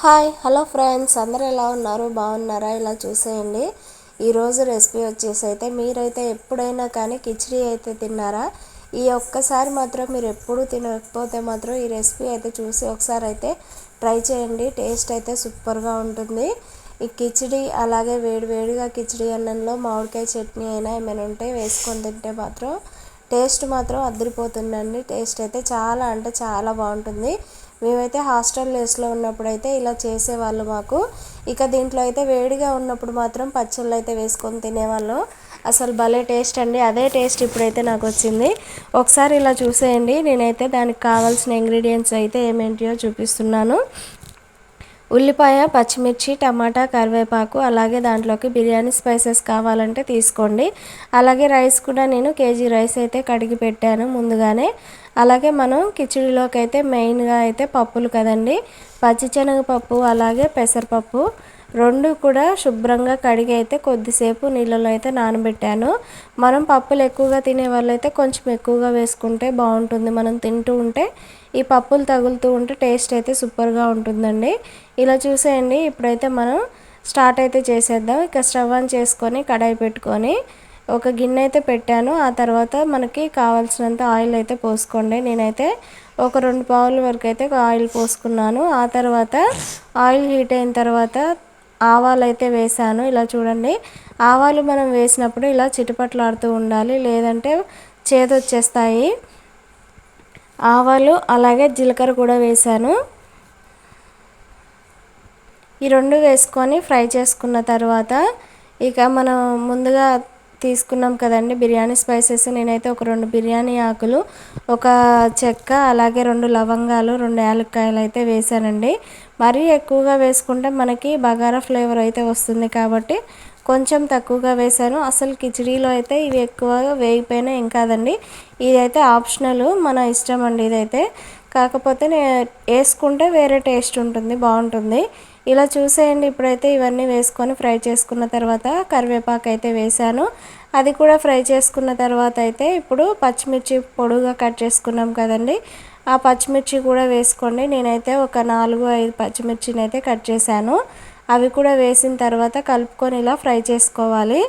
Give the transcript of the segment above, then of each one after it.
Hi hello friends. అందరు ఎలా ఉన్నారు? బాగున్నారా? ఇలా చూసేయండి. ఈరోజు రెసిపీ వచ్చేసి అయితే మీరైతే ఎప్పుడైనా కానీ కిచిడి అయితే తిన్నారా? ఈ ఒక్కసారి మాత్రం మీరు ఎప్పుడు తినకపోతే మాత్రం ఈ రెసిపీ అయితే చూసి ఒకసారి అయితే ట్రై చేయండి. టేస్ట్ అయితే సూపర్గా ఉంటుంది. ఈ కిచిడి అలాగే వేడివేడిగా కిచిడి అన్నంలో మామిడికాయ చట్నీ అయినా ఏమైనా ఉంటే వేసుకొని తింటే మాత్రం టేస్ట్ మాత్రం అదిరిపోతుందండి. టేస్ట్ అయితే చాలా అంటే చాలా బాగుంటుంది. మేమైతే హాస్టల్ డేస్లో ఉన్నప్పుడు అయితే ఇలా చేసేవాళ్ళు మాకు. ఇక దీంట్లో అయితే వేడిగా ఉన్నప్పుడు మాత్రం పచ్చళ్ళు అయితే వేసుకొని తినేవాళ్ళం. అసలు భలే టేస్ట్ అండి. అదే టేస్ట్ ఇప్పుడైతే నాకు వచ్చింది. ఒకసారి ఇలా చూసేయండి. నేనైతే దానికి కావాల్సిన ఇంగ్రీడియంట్స్ అయితే ఏమేంటియో చూపిస్తున్నాను. ఉల్లిపాయ పచ్చిమిర్చి టమాటా కరివేపాకు అలాగే దాంట్లోకి బిర్యానీ స్పైసెస్ కావాలంటే తీసుకోండి. అలాగే రైస్ కూడా నేను కేజీ రైస్ అయితే కడిగి పెట్టాను ముందుగానే. అలాగే మనం కిచిడిలోకి అయితే మెయిన్గా అయితే పప్పులు కదండి. పచ్చిశనగపప్పు అలాగే పెసరపప్పు. రెండు కూడా శుభ్రంగా కడిగి అయితే కొద్దిసేపు నీళ్ళలో అయితే నానబెట్టాను. మనం పప్పులు ఎక్కువగా తినే వాళ్ళైతే కొంచెం ఎక్కువగా వేసుకుంటే బాగుంటుంది. మనం తింటూ ఉంటే ఈ పప్పులు తగులుతూ ఉంటే టేస్ట్ అయితే సూపర్గా ఉంటుందండి. ఇలా చూసేయండి. ఇప్పుడైతే మనం స్టార్ట్ అయితే చేసేద్దాం. ఇక స్టవ్ ఆన్ చేసుకొని కడాయి పెట్టుకొని ఒక గిన్నె అయితే పెట్టాను. ఆ తర్వాత మనకి కావాల్సినంత ఆయిల్ అయితే పోసుకోండి. నేనైతే ఒక రెండు పావుల వరకు అయితే ఆయిల్ పోసుకున్నాను. ఆ తర్వాత ఆయిల్ హీట్ అయిన తర్వాత ఆవాలు అయితే వేసాను ఇలా చూడండి. ఆవాలు మనం వేసినప్పుడు ఇలా చిటపట్లాడుతూ ఉండాలి. లేదంటే చేదొచ్చేస్తాయి. ఆవాలు అలాగే జీలకర్ర కూడా వేసాను ఈ రెండు వేసుకొని ఫ్రై చేసుకున్న తర్వాత ఇక మనం ముందుగా తీసుకున్నాం కదండి బిర్యానీ స్పైసెస్. నేనైతే ఒక రెండు బిర్యానీ ఆకులు ఒక చెక్క అలాగే రెండు లవంగాలు రెండు యాలక్కాయలు అయితే వేసానండి మరీ ఎక్కువగా వేసుకుంటే మనకి బగారా ఫ్లేవర్ అయితే వస్తుంది కాబట్టి కొంచెం తక్కువగా వేసాను అసలు కిచడీలో అయితే ఇవి ఎక్కువగా వేగిపోయినా ఏం కాదండి. ఇదైతే ఆప్షనల్ మన ఇష్టం అండి ఇదైతే. కాకపోతే వేసుకుంటే వేరే టేస్ట్ ఉంటుంది బాగుంటుంది. ఇలా చూసేయండి. ఇప్పుడైతే ఇవన్నీ వేసుకొని ఫ్రై చేసుకున్న తర్వాత కరివేపాకు అయితే వేసాను అది కూడా ఫ్రై చేసుకున్న తర్వాత అయితే ఇప్పుడు పచ్చిమిర్చి పొడుగా కట్ చేసుకున్నాం కదండి. ఆ పచ్చిమిర్చి కూడా వేసుకోండి. నేనైతే ఒక నాలుగు ఐదు పచ్చిమిర్చిని అయితే కట్ చేశాను. అవి కూడా వేసిన తర్వాత కలుపుకొని ఇలా ఫ్రై చేసుకోవాలి.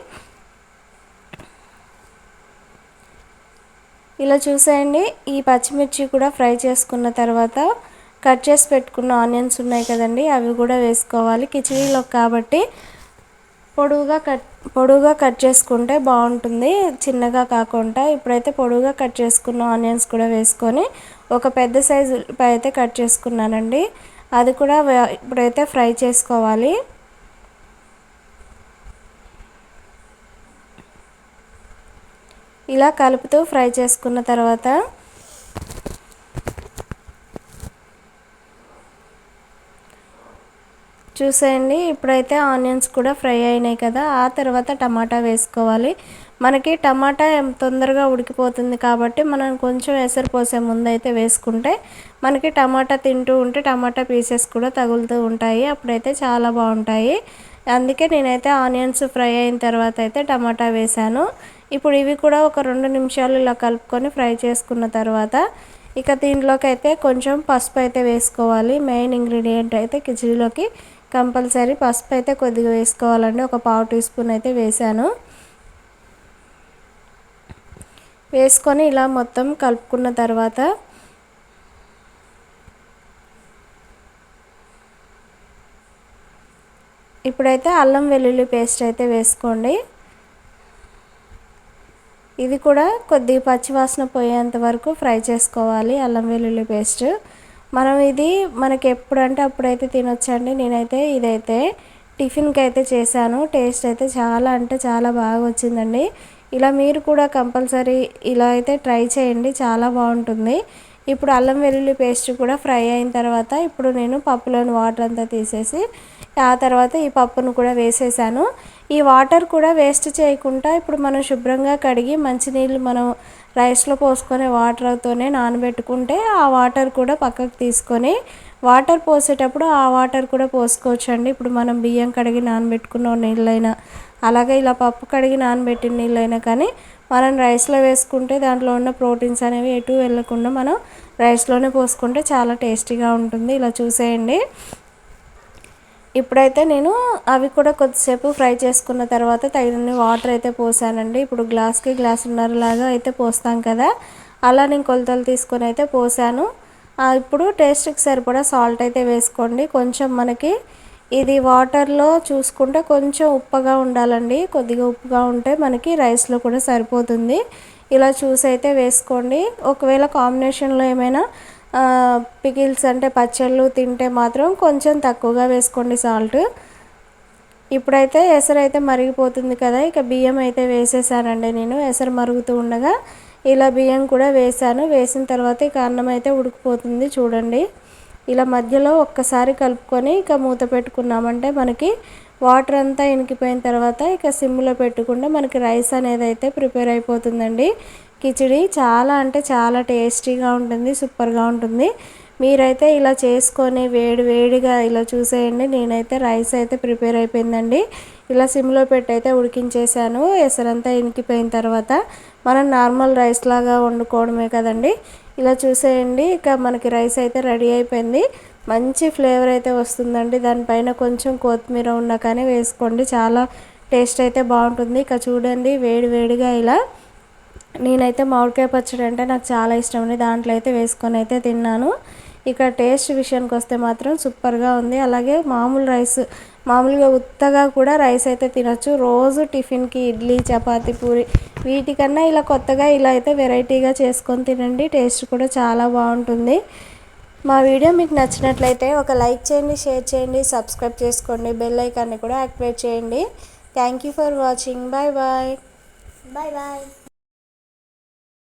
ఇలా చూసేయండి. ఈ పచ్చిమిర్చి కూడా ఫ్రై చేసుకున్న తర్వాత కట్ చేసి పెట్టుకున్న ఆనియన్స్ ఉన్నాయి కదండి అవి కూడా వేసుకోవాలి. కిచడీలో కాబట్టి పొడువుగా కట్ పొడువుగా కట్ చేసుకుంటే బాగుంటుంది. చిన్నగా కాకుండా ఇప్పుడైతే పొడువుగా కట్ చేసుకున్న ఆనియన్స్ కూడా వేసుకొని ఒక పెద్ద సైజు అయితే కట్ చేసుకున్నానండి. అది కూడా ఇప్పుడైతే ఫ్రై చేసుకోవాలి. ఇలా కలుపుతూ ఫ్రై చేసుకున్న తర్వాత చూసేయండి. ఇప్పుడైతే ఆనియన్స్ కూడా ఫ్రై అయినాయి కదా. ఆ తర్వాత టమాటా వేసుకోవాలి. మనకి టమాటా తొందరగా ఉడికిపోతుంది కాబట్టి మనం కొంచెం ఎసరు పోసే ముందు అయితే వేసుకుంటే మనకి టమాటా తింటూ ఉంటే టమాటా పీసెస్ కూడా తగులుతూ ఉంటాయి. అప్పుడైతే చాలా బాగుంటాయి. అందుకే నేనైతే ఆనియన్స్ ఫ్రై అయిన తర్వాత అయితే టమాటా వేసాను ఇప్పుడు ఇవి కూడా ఒక రెండు నిమిషాలు ఇలా కలుపుకొని ఫ్రై చేసుకున్న తర్వాత ఇక దీంట్లోకి అయితే కొంచెం పసుపు అయితే వేసుకోవాలి. మెయిన్ ఇంగ్రీడియంట్ అయితే కిచిడీలోకి కంపల్సరీ పసుపు అయితే కొద్దిగా వేసుకోవాలండి. ఒక పావు టీ స్పూన్ అయితే వేసాను వేసుకొని ఇలా మొత్తం కలుపుకున్న తర్వాత ఇప్పుడైతే అల్లం వెల్లుల్లి పేస్ట్ అయితే వేసుకోండి. ఇది కూడా కొద్దిగా పచ్చివాసన పోయేంత వరకు ఫ్రై చేసుకోవాలి అల్లం వెల్లుల్లి పేస్ట్. మనం ఇది మనకి ఎప్పుడంటే అప్పుడైతే తినొచ్చండి. నేనైతే ఇదైతే టిఫిన్కి అయితే చేశాను. టేస్ట్ అయితే చాలా అంటే చాలా బాగా వచ్చిందండి. ఇలా మీరు కూడా కంపల్సరీ ఇలా అయితే ట్రై చేయండి. చాలా బాగుంటుంది. ఇప్పుడు అల్లం వెల్లుల్లి పేస్ట్ కూడా ఫ్రై అయిన తర్వాత ఇప్పుడు నేను పప్పులోని వాటర్ అంతా తీసేసి ఆ తర్వాత ఈ పప్పును కూడా వేసేసాను. ఈ వాటర్ కూడా వేస్ట్ చేయకుండా ఇప్పుడు మనం శుభ్రంగా కడిగి మంచినీళ్ళు మనం రైస్లో పోసుకునే వాటర్తోనే నానబెట్టుకుంటే ఆ వాటర్ కూడా పక్కకు తీసుకొని వాటర్ పోసేటప్పుడు ఆ వాటర్ కూడా పోసుకోవచ్చండి. ఇప్పుడు మనం బియ్యం కడిగి నానబెట్టుకున్న నీళ్ళైనా అలాగే ఇలా పప్పు కడిగి నానబెట్టిన నీళ్ళైనా కానీ మనం రైస్లో వేసుకుంటే దాంట్లో ఉన్న ప్రోటీన్స్ అనేవి ఎటు వెళ్ళకుండా మనం రైస్లోనే పోసుకుంటే చాలా టేస్టీగా ఉంటుంది. ఇలా చూసేయండి. ఇప్పుడైతే నేను అవి కూడా కొద్దిసేపు ఫ్రై చేసుకున్న తర్వాత తగినన్ని వాటర్ అయితే పోసానండి. ఇప్పుడు గ్లాస్కి గ్లాసున్నర లాగా అయితే పోస్తాం కదా అలా నేను కొలతలు తీసుకొని అయితే పోసాను. ఇప్పుడు టేస్ట్కి సరిపడా సాల్ట్ అయితే వేసుకోండి. కొంచెం మనకి ఇది వాటర్లో చూసుకుంటే కొంచెం ఉప్పగా ఉండాలండి. కొద్దిగా ఉప్పుగా ఉంటే మనకి రైస్లో కూడా సరిపోతుంది. ఇలా చూసి అయితే వేసుకోండి. ఒకవేళ కాంబినేషన్లో ఏమైనా పికిల్స్ అంటే పచ్చళ్ళు తింటే మాత్రం కొంచెం తక్కువగా వేసుకోండి సాల్ట్. ఇప్పుడైతే ఎసరు అయితే మరిగిపోతుంది కదా ఇక బియ్యం అయితే వేసేసానండి నేను. ఎసరు మరుగుతూ ఉండగా ఇలా బియ్యం కూడా వేసాను. వేసిన తర్వాత ఇక అన్నం అయితే ఉడికిపోతుంది చూడండి. ఇలా మధ్యలో ఒక్కసారి కలుపుకొని ఇక మూత పెట్టుకున్నామంటే మనకి వాటర్ అంతా ఇనికిపోయిన తర్వాత ఇక సిమ్లో పెట్టుకుంటే మనకి రైస్ అనేది అయితే ప్రిపేర్ అయిపోతుందండి. కిచిడి చాలా అంటే చాలా టేస్టీగా ఉంటుంది సూపర్గా ఉంటుంది. మీరైతే ఇలా చేసుకొని వేడి వేడిగా ఇలా చూసేయండి. నేనైతే రైస్ అయితే ప్రిపేర్ అయిపోయిందండి. ఇలా సిమ్లో పెట్టి అయితే ఉడికించేసాను ఎసరంతా ఇనికిపోయిన తర్వాత మనం నార్మల్ రైస్ లాగా వండుకోవడమే కదండి. ఇలా చూసేయండి. ఇక మనకి రైస్ అయితే రెడీ అయిపోయింది. మంచి ఫ్లేవర్ అయితే వస్తుందండి. దానిపైన కొంచెం కొత్తిమీర ఉన్నా కానీ వేసుకోండి. చాలా టేస్ట్ అయితే బాగుంటుంది. ఇక చూడండి వేడి వేడిగా ఇలా నేనైతే మామిడికాయ పచ్చడి అంటే నాకు చాలా ఇష్టం అండి. దాంట్లో అయితే వేసుకొని అయితే తిన్నాను. ఇక టేస్ట్ విషయానికి వస్తే మాత్రం సూపర్గా ఉంది. అలాగే మామూలు రైస్ మామూలుగా ఉత్తగా కూడా రైస్ అయితే తినచ్చు. రోజు టిఫిన్కి ఇడ్లీ చపాతీ పూరి వీటికన్నా ఇలా కొత్తగా ఇలా అయితే వెరైటీగా చేసుకొని తినండి. టేస్ట్ కూడా చాలా బాగుంటుంది. మా వీడియో మీకు నచ్చినట్లయితే ఒక లైక్ చేయండి షేర్ చేయండి సబ్స్క్రైబ్ చేసుకోండి బెల్ ఐకాన్ని కూడా యాక్టివేట్ చేయండి. Thank you for watching bye bye bye bye